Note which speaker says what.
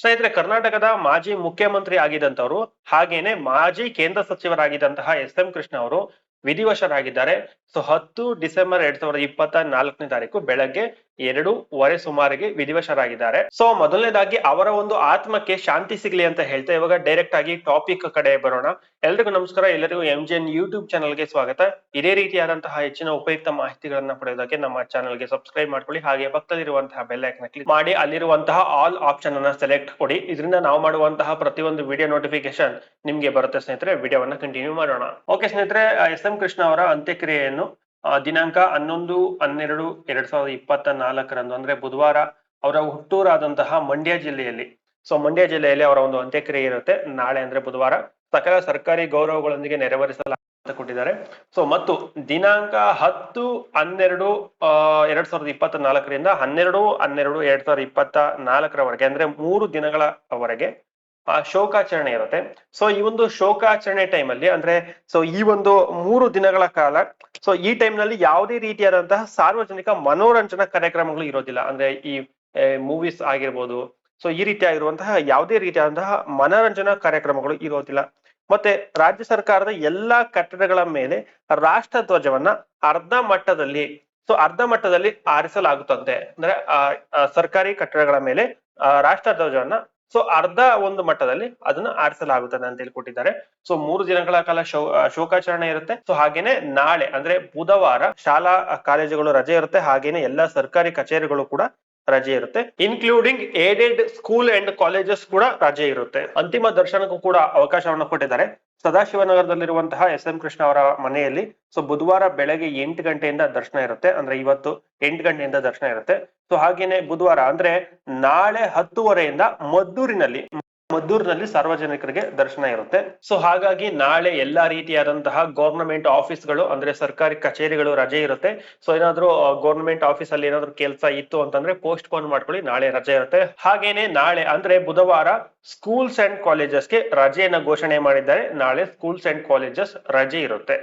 Speaker 1: ಸ್ನೇಹಿತರೆ, ಕರ್ನಾಟಕದ ಮಾಜಿ ಮುಖ್ಯಮಂತ್ರಿ ಆಗಿದ್ದಂಥವ್ರು ಹಾಗೇನೆ ಮಾಜಿ ಕೇಂದ್ರ ಸಚಿವರಾಗಿದ್ದಂತಹ ಎಸ್ ಎಂ ಕೃಷ್ಣ ಅವರು ವಿಧಿವಶರಾಗಿದ್ದಾರೆ. ಸೊ, ಹತ್ತು ಡಿಸೆಂಬರ್ ಎರಡ್ ಸಾವಿರದ ಇಪ್ಪತ್ತ ನಾಲ್ಕನೇ ತಾರೀಕು ಬೆಳಗ್ಗೆ ಎರಡೂವರೆ ಸುಮಾರಿಗೆ ವಿಧಿವಶರಾಗಿದ್ದಾರೆ. ಸೊ ಮೊದಲನೇದಾಗಿ ಅವರ ಒಂದು ಆತ್ಮಕ್ಕೆ ಶಾಂತಿ ಸಿಗ್ಲಿ ಅಂತ ಹೇಳ್ತಾ ಇವಾಗ ಡೈರೆಕ್ಟ್ ಆಗಿ ಟಾಪಿಕ್ ಕಡೆ ಬರೋಣ. ಎಲ್ರಿಗೂ ನಮಸ್ಕಾರ, ಎಲ್ಲರಿಗೂ ಎಂ ಜಿ ಎನ್ ಯೂಟ್ಯೂಬ್ ಚಾನಲ್ಗೆ ಸ್ವಾಗತ. ಇದೇ ರೀತಿಯಾದಂತಹ ಹೆಚ್ಚಿನ ಉಪಯುಕ್ತ ಮಾಹಿತಿಗಳನ್ನ ಪಡೆಯೋದಕ್ಕೆ ನಮ್ಮ ಚಾನಲ್ಗೆ ಸಬ್ಸ್ಕ್ರೈಬ್ ಮಾಡ್ಕೊಳ್ಳಿ. ಹಾಗೆ ಪಕ್ಕದಲ್ಲಿರುವಂತಹ ಬೆಲ್ ಐಕನ್ ಕ್ಲಿಕ್ ಮಾಡಿ, ಅಲ್ಲಿರುವಂತಹ ಆಲ್ ಆಪ್ಷನ್ ಅನ್ನ ಸೆಲೆಕ್ಟ್ ಕೊಡಿ. ಇದರಿಂದ ನಾವು ಮಾಡುವಂತಹ ಪ್ರತಿಯೊಂದು ವಿಡಿಯೋ ನೋಟಿಫಿಕೇಶನ್ ನಿಮ್ಗೆ ಬರುತ್ತೆ ಸ್ನೇಹಿತರೆ. ವಿಡಿಯೋವನ್ನ ಕಂಟಿನ್ಯೂ ಮಾಡೋಣ. ಓಕೆ ಸ್ನೇಹಿತರೆ, ಎಸ್ ಎಂ ಕೃಷ್ಣ ಅವರ ಅಂತ್ಯಕ್ರಿಯೆಯನ್ನು ದಿನಾಂಕ ಹನ್ನೊಂದು, ಹನ್ನೆರಡು, ಎರಡ್ ಸಾವಿರದ ಇಪ್ಪತ್ತ ನಾಲ್ಕರಂದು, ಅಂದ್ರೆ ಬುಧವಾರ, ಅವರ ಹುಟ್ಟೂರಾದಂತಹ ಮಂಡ್ಯ ಜಿಲ್ಲೆಯಲ್ಲಿ. ಸೊ ಮಂಡ್ಯ ಜಿಲ್ಲೆಯಲ್ಲಿ ಅವರ ಒಂದು ಅಂತ್ಯಕ್ರಿಯೆ ಇರುತ್ತೆ. ನಾಳೆ ಅಂದ್ರೆ ಬುಧವಾರ. ಸಕಲ ಸರ್ಕಾರಿ ಗೌರವಗಳೊಂದಿಗೆ ಅಂತ ಕೊಟ್ಟಿದ್ದಾರೆ. ಸೊ ಮತ್ತು ದಿನಾಂಕ ಹತ್ತು, ಹನ್ನೆರಡು ಎರಡ್ ಸಾವಿರದ ಇಪ್ಪತ್ತ ನಾಲ್ಕರಿಂದ ಹನ್ನೆರಡು ಹನ್ನೆರಡು, ಎರಡ್ ಸಾವಿರದ ಇಪ್ಪತ್ತ ನಾಲ್ಕರವರೆಗೆ, ಅಂದ್ರೆ ಮೂರು ದಿನಗಳವರೆಗೆ ಆ ಶೋಕಾಚರಣೆ ಇರುತ್ತೆ. ಸೊ ಈ ಒಂದು ಶೋಕಾಚರಣೆ ಟೈಮ್ ಅಲ್ಲಿ ಅಂದ್ರೆ ಸೊ ಈ ಒಂದು ಮೂರು ದಿನಗಳ ಕಾಲ ಸೊ ಈ ಟೈಮ್ನಲ್ಲಿ ಯಾವುದೇ ರೀತಿಯಾದಂತಹ ಸಾರ್ವಜನಿಕ ಮನೋರಂಜನಾ ಕಾರ್ಯಕ್ರಮಗಳು ಇರೋದಿಲ್ಲ. ಅಂದ್ರೆ ಈ ಮೂವೀಸ್ ಆಗಿರ್ಬೋದು ಸೊ ಈ ರೀತಿಯಾಗಿರುವಂತಹ ಯಾವುದೇ ರೀತಿಯಾದಂತಹ ಮನೋರಂಜನಾ ಕಾರ್ಯಕ್ರಮಗಳು ಇರೋದಿಲ್ಲ. ಮತ್ತೆ ರಾಜ್ಯ ಸರ್ಕಾರದ ಎಲ್ಲಾ ಕಟ್ಟಡಗಳ ಮೇಲೆ ರಾಷ್ಟ್ರ ಧ್ವಜವನ್ನ ಅರ್ಧ ಮಟ್ಟದಲ್ಲಿ ಸೊ ಅರ್ಧ ಮಟ್ಟದಲ್ಲಿ ಆರಿಸಲಾಗುತ್ತದೆ ಅಂದ್ರೆ ಸರ್ಕಾರಿ ಕಟ್ಟಡಗಳ ಮೇಲೆ ರಾಷ್ಟ್ರ ಧ್ವಜವನ್ನ ಸೊ ಅರ್ಧ ಒಂದು ಮಟ್ಟದಲ್ಲಿ ಅದನ್ನ ಆರಿಸಲಾಗುತ್ತದೆ ಅಂತ ಹೇಳಿ ಕೊಟ್ಟಿದ್ದಾರೆ ಸೊ ಮೂರು ದಿನಗಳ ಕಾಲ ಶೋ ಶೋಕಾಚರಣೆ ಇರುತ್ತೆ. ಸೊ ಹಾಗೇನೆ ನಾಳೆ, ಅಂದ್ರೆ ಬುಧವಾರ ಶಾಲಾ ಕಾಲೇಜುಗಳು ರಜೆ ಇರುತ್ತೆ. ಹಾಗೇನೆ ಎಲ್ಲಾ ಸರ್ಕಾರಿ ಕಚೇರಿಗಳು ಕೂಡ ರಜೆ ಇರುತ್ತೆ. Including aided school and colleges ಕೂಡ ರಜೆ ಇರುತ್ತೆ. ಅಂತಿಮ ದರ್ಶನಕ್ಕೂ ಕೂಡ ಅವಕಾಶವನ್ನು ಕೊಟ್ಟಿದ್ದಾರೆ. ಸದಾಶಿವನಗರದಲ್ಲಿರುವಂತಹ ಎಸ್ ಎಂ ಕೃಷ್ಣ ಅವರ ಮನೆಯಲ್ಲಿ ಸೊ ಬುಧವಾರ ಬೆಳಗ್ಗೆ ಎಂಟು ಗಂಟೆಯಿಂದ ದರ್ಶನ ಇರುತ್ತೆ. ಅಂದ್ರೆ ಇವತ್ತು ಎಂಟು ಗಂಟೆಯಿಂದ ದರ್ಶನ ಇರುತ್ತೆ. ಸೊ ಹಾಗೇನೆ ಬುಧವಾರ, ಅಂದ್ರೆ ನಾಳೆ ಹತ್ತುವರೆಯಿಂದ ಮದ್ದೂರಿನಲ್ಲಿ ಮದ್ದೂರಿನಲ್ಲಿ ಸಾರ್ವಜನಿಕರಿಗೆ ದರ್ಶನ ಇರುತ್ತೆ. ಸೊ ಹಾಗಾಗಿ ನಾಳೆ ಎಲ್ಲಾ ರೀತಿಯಾದಂತಹ ಗವರ್ನಮೆಂಟ್ ಆಫೀಸ್ಗಳು ಅಂದ್ರೆ ಸರ್ಕಾರಿ ಕಚೇರಿಗಳು ರಜೆ ಇರುತ್ತೆ. ಸೊ ಏನಾದ್ರು ಗೌರ್ನಮೆಂಟ್ ಆಫೀಸ್ ಅಲ್ಲಿ ಏನಾದ್ರು ಕೆಲಸ ಇತ್ತು ಅಂತಂದ್ರೆ ಪೋಸ್ಟ್ ಪೋನ್ ಮಾಡ್ಕೊಳ್ಳಿ, ನಾಳೆ ರಜೆ ಇರುತ್ತೆ. ಹಾಗೇನೆ ನಾಳೆ, ಅಂದ್ರೆ ಬುಧವಾರ ಸ್ಕೂಲ್ಸ್ ಅಂಡ್ ಕಾಲೇಜಸ್ಗೆ ರಜೆಯನ್ನ ಘೋಷಣೆ ಮಾಡಿದ್ದಾರೆ. ನಾಳೆ ಸ್ಕೂಲ್ಸ್ ಅಂಡ್ ಕಾಲೇಜಸ್ ರಜೆ ಇರುತ್ತೆ.